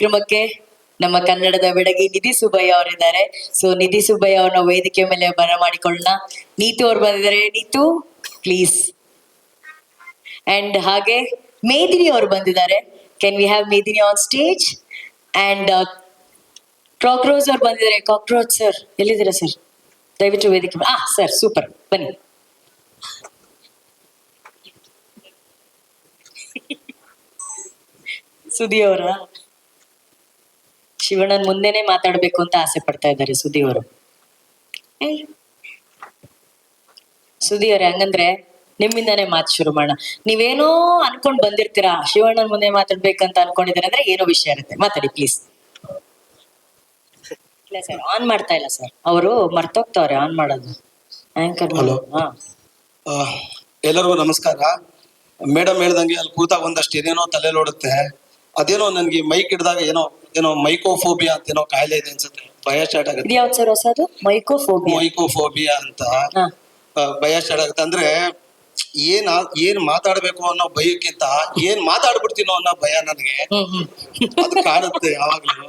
ಕಾರ್ಯಕ್ರಮಕ್ಕೆ ನಮ್ಮ ಕನ್ನಡದ ಬೆಡಗಿ ನಿಧಿ ಸುಬ್ಬಯ್ಯ ಅವರಿದ್ದಾರೆ. ಸೊ ನಿಧಿ ಸುಬ್ಬಯ್ಯ ಅವ್ರನ್ನ ವೇದಿಕೆ ಮೇಲೆ ಬರಮಾಡಿಕೊಳ್ಳೋಣ. ನೀತು ಅವ್ರು ಬಂದಿದ್ದಾರೆ. ನೀತು ಪ್ಲೀಸ್ ಅಂಡ್ ಹಾಗೆ ಮೇದಿನಿ ಅವರು ಬಂದಿದ್ದಾರೆ. Can we have Medini on stage and cockroach ಅವ್ರು ಬಂದಿದ್ದಾರೆ. ಕಾಕ್ರೋಚ್ ಸರ್ ಎಲ್ಲಿದ್ದೀರಾ ಸರ್ ದಯವಿಟ್ಟು ವೇದಿಕೆ ಆ ಸರ್ ಸೂಪರ್ ಬನ್ನಿ. ಸುದಿ ಅವರ? ಶಿವಣ್ಣನ್ ಮುಂದೆನೆ ಮಾತಾಡ್ಬೇಕು ಅಂತ ಆಸೆ ಪಡ್ತಾ ಇದ್ದಾರೆ ಸುದಿ ಅವರು. ಸುದಿ ಅವ್ರೆ ಹಂಗಂದ್ರೆ ನಿಮ್ಮಿಂದಾನೇ ಮಾತು ಶುರು ಮಾಡೋಣ. ನೀವೇನೋ ಅನ್ಕೊಂಡ್ ಬಂದಿರ್ತೀರಾ ಶಿವಣ್ಣನ್ ಮುಂದೆ ಮಾತಾಡ್ಬೇಕಂತ ಅನ್ಕೊಂಡಿದ್ದಾರೆ ಅಂದ್ರೆ ಏನೋ ವಿಷಯ ಇರುತ್ತೆ. ಮಾತಾಡಿ ಪ್ಲೀಸ್ ಇಲ್ಲ ಸರ್ ಆನ್ ಮಾಡ್ತಾ ಇಲ್ಲ ಸರ್ ಅವರು ಮರ್ತೋಗ್ತಾವ್ರೆ ಆನ್ ಮಾಡೋದು. ಆಂಕರ್ ಎಲ್ಲರಿಗೂ ನಮಸ್ಕಾರ. ಮೇಡಮ್ ಹೇಳ್ದಂಗೆ ಅಲ್ಲಿ ಕೂತಾಗ ಒಂದಷ್ಟು ಏನೇನೋ ತಲೆ ನೋಡುತ್ತೆ ಅದೇನೋ ನನ್ಗೆ ಮೈಕ್ ಹಿಡ್ದಾಗ ಏನೋ ಏನೋ ಮೈಕೋಫೋಬಿಯಾ ಅಂತ ಏನೋ ಕಾಯಿಲೆ ಇದೆ ಅನ್ಸುತ್ತೆ. ಭಯ ಸ್ಟಾರ್ಟ್ ಆಗುತ್ತೆ. ಸರ್ ಹೊಸದು? ಮೈಕೋಫೋಬಿಯಾ. ಮೈಕೋಫೋಬಿಯಾ ಅಂತ. ಹಾ. ಆ, ಭಯ ಸ್ಟಾರ್ಟ್ ಆಗುತ್ತೆ. ಅಂದ್ರೆ ಏನ್ ಆ- ಏನ್ ಮಾತಾಡ್ಬೇಕು ಅನ್ನೋ ಭಯಕ್ಕಿಂತ ಏನ್ ಮಾತಾಡ್ಬಿಡ್ತೀನೋ ಅನ್ನೋ ಭಯ ನನಗೆ. ಹ್ಮ್ ಹ್ಮ್. ಅದು ಕಾಡುತ್ತೆ ಯಾವಾಗ್ಲೂ.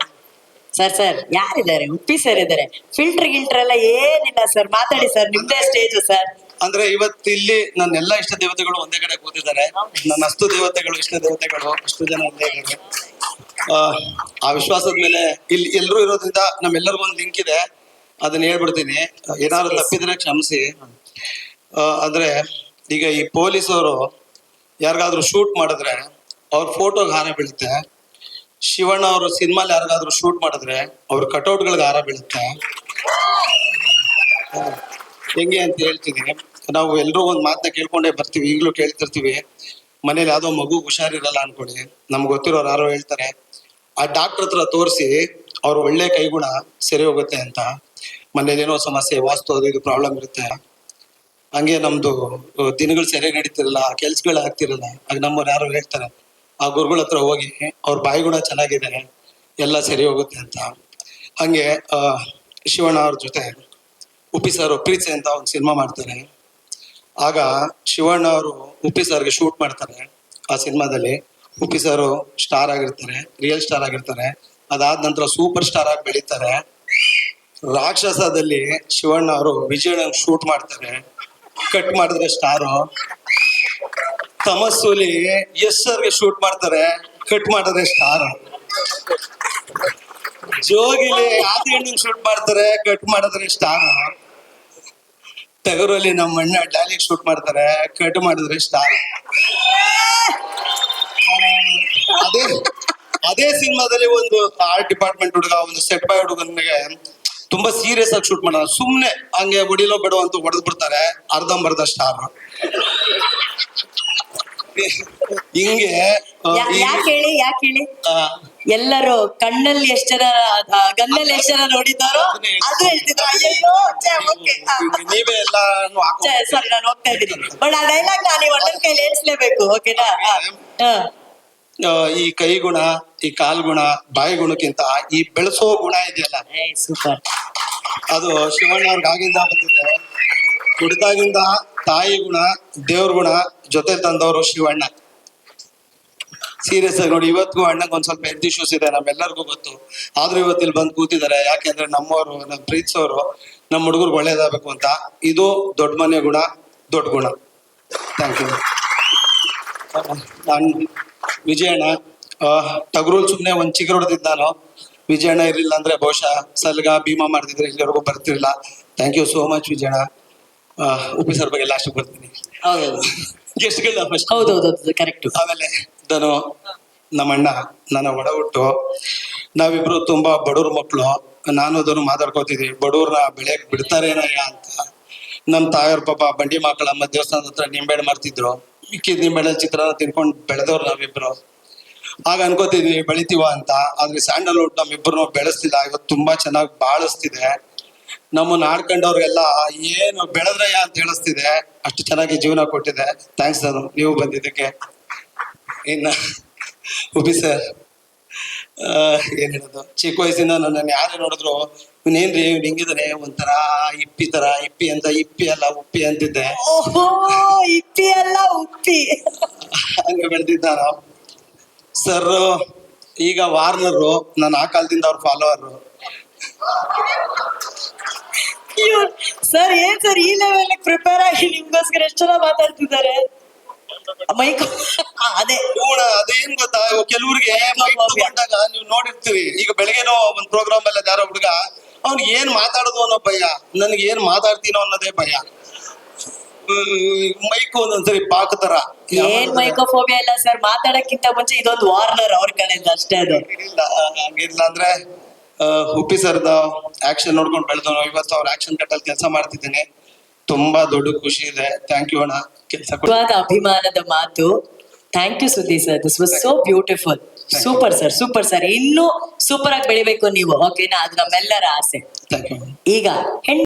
ಸರ್ ಸರ್ ಯಾರಿದ್ದಾರೆ? ಉಪ್ಪಿ ಸರ್ ಇದ್ದಾರೆ. ಫಿಲ್ಟರ್ ಗಿಲ್ಟರ್ ಎಲ್ಲ ಏನಿಲ್ಲ ಸರ್ ಮಾತಾಡಿ ಸರ್ ನಿಮ್ದೇ ಸ್ಟೇಜ್ ಸರ್ ಅಂದ್ರೆ ಇವತ್ತು ಇಲ್ಲಿ ನನ್ನ ಎಲ್ಲಾ ಇಷ್ಟ ದೇವತೆಗಳು ಒಂದೇ ಕಡೆ ಕೂತಿದ್ದಾರೆ. ನನ್ನ ಅಷ್ಟು ದೇವತೆಗಳು ಇಷ್ಟ ದೇವತೆಗಳು ಅಷ್ಟು ಜನ ಒಂದೇ ಇದ್ದಾರೆ ಆ, ವಿಶ್ವಾಸದ ಮೇಲೆ ಇಲ್ಲಿ ಎಲ್ಲರೂ ಇರೋದ್ರಿಂದ ನಮ್ಮೆಲ್ಲರಿಗೂ ಒಂದು ಲಿಂಕ್ ಇದೆ. ಅದನ್ನ ಹೇಳ್ಬಿಡ್ತೀನಿ. ಏನಾದ್ರು ತಪ್ಪಿದ್ರೆ ಕ್ಷಮಿಸಿ. ಅಂದ್ರೆ ಈಗ ಈ ಪೊಲೀಸರು ಯಾರಿಗಾದ್ರೂ ಶೂಟ್ ಮಾಡಿದ್ರೆ ಅವ್ರ ಫೋಟೋಗೆ ಹಾರ ಬೀಳುತ್ತೆ. ಶಿವಣ್ಣ ಅವರು ಸಿನಿಮಾಲಿ ಯಾರಿಗಾದ್ರೂ ಶೂಟ್ ಮಾಡಿದ್ರೆ ಅವ್ರ ಕಟೌಟ್ಗಳಿಗೆ ಹಾರ ಬೀಳುತ್ತೆ. ಹೆಂಗೆ ಅಂತ ಹೇಳ್ತೀನಿ ನಾವು ಎಲ್ಲರೂ ಒಂದು ಮಾತನ್ನ ಕೇಳ್ಕೊಂಡೇ ಬರ್ತೀವಿ. ಈಗಲೂ ಕೇಳ್ತಿರ್ತೀವಿ. ಮನೇಲಿ ಯಾವ್ದೋ ಮಗು ಹುಷಾರಿರಲ್ಲ ಅನ್ಕೊಳ್ಳಿ. ನಮ್ಗೆ ಗೊತ್ತಿರೋರು ಯಾರೋ ಹೇಳ್ತಾರೆ, ಆ ಡಾಕ್ಟರ್ ಹತ್ರ ತೋರಿಸಿ ಅವ್ರ ಒಳ್ಳೆ ಕೈಗುಣ ಸರಿ ಹೋಗುತ್ತೆ ಅಂತ. ಮನೇಲಿ ಏನೋ ಸಮಸ್ಯೆ, ವಾಸ್ತು ಅದು ಇದು ಪ್ರಾಬ್ಲಮ್ ಇರುತ್ತೆ. ಹಂಗೆ ನಮ್ದು ದಿನಗಳು ಸರಿಯಾಗಿ ನಡೀತಿರಲ್ಲ, ಕೆಲ್ಸಗಳು ಆಗ್ತಿರಲ್ಲ. ಆಗ ನಮ್ಮವ್ರು ಯಾರೋ ಹೇಳ್ತಾರೆ, ಆ ಗುರುಗಳ ಹತ್ರ ಹೋಗಿ ಅವ್ರ ಬಾಯಿಗುಣ ಚೆನ್ನಾಗಿದೆ ಎಲ್ಲ ಸರಿ ಹೋಗುತ್ತೆ ಅಂತ. ಹಂಗೆ ಶಿವಣ್ಣ ಅವ್ರ ಜೊತೆ ಉಪ್ಪಿ ಸರ್ ಪ್ರೀತಿ ಅಂತ ಒಂದು ಸಿನಿಮಾ ಮಾಡ್ತಾರೆ. ಆಗ ಶಿವಣ್ಣ ಅವರು ಉಪ್ಪಿ ಸರ್ಗೆ ಶೂಟ್ ಮಾಡ್ತಾರೆ ಆ ಸಿನಿಮಾದಲ್ಲಿ. ಉಪ್ಪಿ ಸರ್ ಸ್ಟಾರ್ ಆಗಿರ್ತಾರೆ ರಿಯಲ್ ಸ್ಟಾರ್ ಆಗಿರ್ತಾರೆ. ಅದಾದ ನಂತರ ಸೂಪರ್ ಸ್ಟಾರ್ ಆಗಿ ಬೆಳೀತಾರೆ. ರಾಕ್ಷಸದಲ್ಲಿ ಶಿವಣ್ಣ ಅವರು ವಿಜಯಣ್ಣ ಶೂಟ್ ಮಾಡ್ತಾರೆ. ಕಟ್ ಮಾಡಿದ್ರೆ ಸ್ಟಾರು ತಮಸ್ಸುಲಿ ಎಸ್ ಸರ್ಗೆ ಶೂಟ್ ಮಾಡ್ತಾರೆ ಕಟ್ ಮಾಡಿದ್ರೆ ಸ್ಟಾರ್ ಜೋಗಿಲಿ ಆದಿ ಶೂಟ್ ಮಾಡ್ತಾರೆ ಕಟ್ ಮಾಡಿದ್ರೆ ಸ್ಟಾರ್ ಟಗರಲ್ಲಿ ನಮ್ಮ ಅಣ್ಣ ಡೈಲಾಗ್ ಶೂಟ್ ಮಾಡ್ತಾರೆ ಕಟ್ ಮಾಡಿದ್ರೆ ಸ್ಟಾರ್ ಅದೇ ಅದೇ ಸಿನಿಮಾದಲ್ಲಿ ಒಂದು ಆರ್ಟ್ ಡಿಪಾರ್ಟ್ಮೆಂಟ್ ಹುಡುಗ ಒಂದು ಸೆಟ್ ಬಾಯ್ ಹುಡುಗನಿಗೆ ತುಂಬಾ ಸೀರಿಯಸ್ ಆಗಿ ಶೂಟ್ ಮಾಡೋದು ಸುಮ್ನೆ ಹಂಗೆ ಹೊಡಿಲೋ ಬೇಡ ಅಂತ ಹೊಡೆದ್ ಬಿಡ್ತಾರೆ ಅರ್ಧಂಬರ್ಧ ಸ್ಟಾರ್ ಹಿಂಗೆ ಯಾಕೆ ಹೇಳಿ ಯಾಕೆ ಹೇಳಿ? ಎಲ್ಲರೂ ಕಣ್ಣಲ್ಲಿ ಎಷ್ಟರ ಜನ ಎಷ್ಟರ ಗನ್ನಲ್ಲಿ ಎಷ್ಟ್ ಜನ ನೋಡಿದ್ದಾರೋ ಅದು ಹೇಳ್ತಿದ್ರು. ನೀವೇ ಎಲ್ಲ sorry ನಾನು ಹೋಗ್ತಾ ಇದ್ದೀನಿ. ಬಟ್ ಆ ಡೈಲಾಗ್ ನಾನು ಈ ಒಳ್ಳೆ ಕೈಲಿ ಹೇಳ್ಸ್ಲೇಬೇಕು ಓಕೆನಾ? ಈ ಕೈ ಗುಣ ಈ ಕಾಲ್ ಗುಣ ಬಾಯಿ ಗುಣಕ್ಕಿಂತ ಈ ಬೆಳೆಸೋ ಗುಣ ಇದೆಯಲ್ಲ? ಸೂಪರ್ ಅದು ಶಿವಣ್ಣ ಅವ್ರಿಗೆ ಆಗಿಂದ ಬಂದಿದೆ. ಕುಡಿದಾಗಿಂದ ತಾಯಿ ಗುಣ ದೇವ್ರ ಗುಣ ಜೊತೆ ತಂದವರು ಶಿವಣ್ಣ. ಸೀರಿಯಸ್ ಆಗಿ ನೋಡಿ, ಇವತ್ತಿಗೂ ಅಣ್ಣಂಗೆ ಒಂದ್ ಸ್ವಲ್ಪ ಹೆಲ್ತ್ ಇಶ್ಯೂಸ್ ಇದೆ ನಮ್ಮೆಲ್ಲರಿಗೂ ಗೊತ್ತು. ಆದ್ರೂ ಇವತ್ತು ಇಲ್ಲಿ ಬಂದು ಕೂತಿದ್ದಾರೆ. ಯಾಕೆಂದ್ರೆ ನಮ್ಮವರು ನಮ್ಮ ಪ್ರೀತಿಸೋರು ನಮ್ಮ ಹುಡುಗರು ಒಳ್ಳೇದಾಗಬೇಕು ಅಂತ. ಇದು ದೊಡ್ಡ ಮನೆ ಗುಣ, ದೊಡ್ಡ ಗುಣ. ಥ್ಯಾಂಕ್ ಯು ವಿಜಯಣ್ಣ ಟಗರೂಲ್ ಸುಮ್ಮನೆ ಒಂದು ಚಿಗುರು ಹೊಡೆದಿದ್ದು ನಾನು. ವಿಜಯಣ್ಣ ಇರಲಿಲ್ಲ ಅಂದ್ರೆ ಬಹುಶಃ ಸಲ್ಗ, ಭೀಮಾ ಮಾಡ್ತಿದ್ರೆ ಇಲ್ಲಿವರೆಗೂ ಬರ್ತಿರ್ಲಿಲ್ಲ. Thank you so much Vijayanna. ಉಪೀಸರ್ ಬಗ್ಗೆ ಲಾಸ್ಟ್ ಬರ್ತೀನಿ. ಹೌದೌದು ಗೆಸ್ಟ್ಗಳನ್ನ ಫಸ್ಟ್ ಹೌದೌದು ಕರೆಕ್ಟ್ ಆಮೇಲೆ ನಾನು ನಮ್ಮಣ್ಣ ನನ್ನ ಒಡ ಹುಟ್ಟು. ನಾವಿಬ್ರು ತುಂಬಾ ಬಡವ್ರ ಮಕ್ಕಳು ನಾನು ಅದನ್ನು ಮಾತಾಡ್ಕೋತಿದ್ವಿ ಬಡವ್ರನ್ನ ಬೆಳೆಯಕ್ ಬಿಡ್ತಾರೇನಯ್ಯ ಅಂತ. ನಮ್ಮ ತಾಯವ್ರ ಪಾಪ ಬಂಡಿ ಮಕ್ಕಳಮ್ಮ ದೇವಸ್ಥಾನದ ಹತ್ರ ನಿಂಬೆಹಣ್ಣು ಮಾಡ್ತಿದ್ರು ಮಿಕ್ಕಿದ ನಿಂಬೆಹಣ್ಣು ಚಿತ್ರಾನ್ನ ತಿನ್ಕೊಂಡು ಬೆಳೆದವ್ರು ನಾವಿಬ್ರು. ಆಗ ಅನ್ಕೋತಿದ್ವಿ ಬೆಳಿತೀವ ಅಂತ. ಆದ್ರೆ ಸ್ಯಾಂಡಲ್ವುಡ್ ನಮ್ಮಿಬ್ರು ಬೆಳೆಸ್ತಿಲ್ಲ. ಇವತ್ತು ತುಂಬಾ ಚೆನ್ನಾಗಿ ಬಾಳಿಸ್ತಿದೆ. ನಮ್ಮನ್ನ ಆಡ್ಕೊಂಡವ್ರಿಗೆಲ್ಲ ಏನು ಬೆಳೆದ್ರಯ್ಯ ಅಂತ ಹೇಳಿಸ್ತಿದೆ. ಅಷ್ಟು ಚೆನ್ನಾಗಿ ಜೀವನ ಕೊಟ್ಟಿದೆ. ಥ್ಯಾಂಕ್ಸ್ ನಾನು ನೀವು ಬಂದಿದ್ದಕ್ಕೆ. ಇನ್ನ ಉಬಿ ಸರ್ ಏನ್ ಹೇಳೋದು? ಚಿಕ್ಕ ವಯಸ್ಸಿಂದ ನನ್ನನ್ನು ಯಾರು ನೋಡಿದ್ರು ಇವನೇನ್ರಿ ಇವ್ನು ಹಿಂಗಿದಾನೆ? ಒಂಥರ ಇಪ್ಪಿ ತರ ಇಪ್ಪಿ ಅಂತ ಇಪ್ಪಿ ಅಲ್ಲ ಉಪ್ಪಿ ಅಂತಿದ್ದೆ. ಇಪ್ಪಿ ಅಲ್ಲ ಉಪ್ಪಿ. ಹಂಗೆ ಬೆಳೆದಿದ್ದ ನಾನು ಸರ್ ಈಗ ವಾರ್ನರು ನಾನು ಆ ಕಾಲದಿಂದ ಅವ್ರ ಫಾಲೋವರ್ ಸರ್ ಏನ್ ಸರ್ ಈ ಲೆವೆಲ್ ಪ್ರಿಪೇರ್ ಆಗಿ ನಿಮ್ಗೋಸ್ಕರ ಎಷ್ಟು ಜನ ಮಾತಾಡ್ತಿದ್ದಾರೆ? ಮೈಕ್ ಅದೇ. ನೋಡ ಅದೇನ್ ಗೊತ್ತಾ? ಕೆಲವ್ರಿಗೆ ಮೈಕ್ ತಗೊಂಡಾಗ ನೀವು ನೋಡಿರ್ತೀವಿ. ಈಗ ಬೆಳಗ್ಗೆನೋ ಒಂದ್ ಪ್ರೋಗ್ರಾಮ್ ಅಲ್ಲಿ ಯಾರೋ ಹುಡುಗ ಅವ್ನ್ ಏನ್ ಮಾತಾಡೋದು ಅನ್ನೋ ಭಯ. ನನ್ಗೆ ಏನ್ ಮಾತಾಡ್ತೀನೋ ಅನ್ನೋದೇ ಭಯ. ಮೈಕ್ ಒಂದೊಂದ್ಸರಿ ಪಾಕ ತರ. ಏನ್ ಮೈಕೋಫೋಬಿಯಾ ಇಲ್ಲ ಸರ್ ಮಾತಾಡಕ್ಕಿಂತ ಮುಂಚೆ ಇದೊಂದು ವಾರ್ನರ್ ಅವ್ರ ಕಡೆಯಿಂದ ಅಷ್ಟೇ ಅದು. ಇಲ್ಲ ಹಂಗಿಲ್ಲ ಅಂದ್ರೆ ಆ, ಉಪ್ಪಿ ಸರ್ದ ಆಕ್ಷನ್ ನೋಡ್ಕೊಂಡು ಬೆಳೆದವನು ಇವತ್ತು ಅವ್ರ ಆಕ್ಷನ್ ಕಟ್ಟಲ್ಲಿ ಕೆಲಸ ಮಾಡ್ತಿದ್ದೇನೆ. ತುಂಬಾ ದೊಡ್ಡ ಖುಷಿ ಇದೆ. ಥ್ಯಾಂಕ್ ಯು ಅಣ್ಣ. ಕೆಲಸ ಅಭಿಮಾನದ ಮಾತು. ಥ್ಯಾಂಕ್ ಯು ಸುದ್ದಿ sir this was so beautiful super sir super sir ಇನ್ನೂ ಸೂಪರ್ ಆಗಿ ಬೆಳಿಬೇಕು ನೀವು. ಓಕೆನಾ ಅದು ನಮ್ಮೆಲ್ಲರ ಆಸೆ. ಈಗ ಹೆಣ್ಣು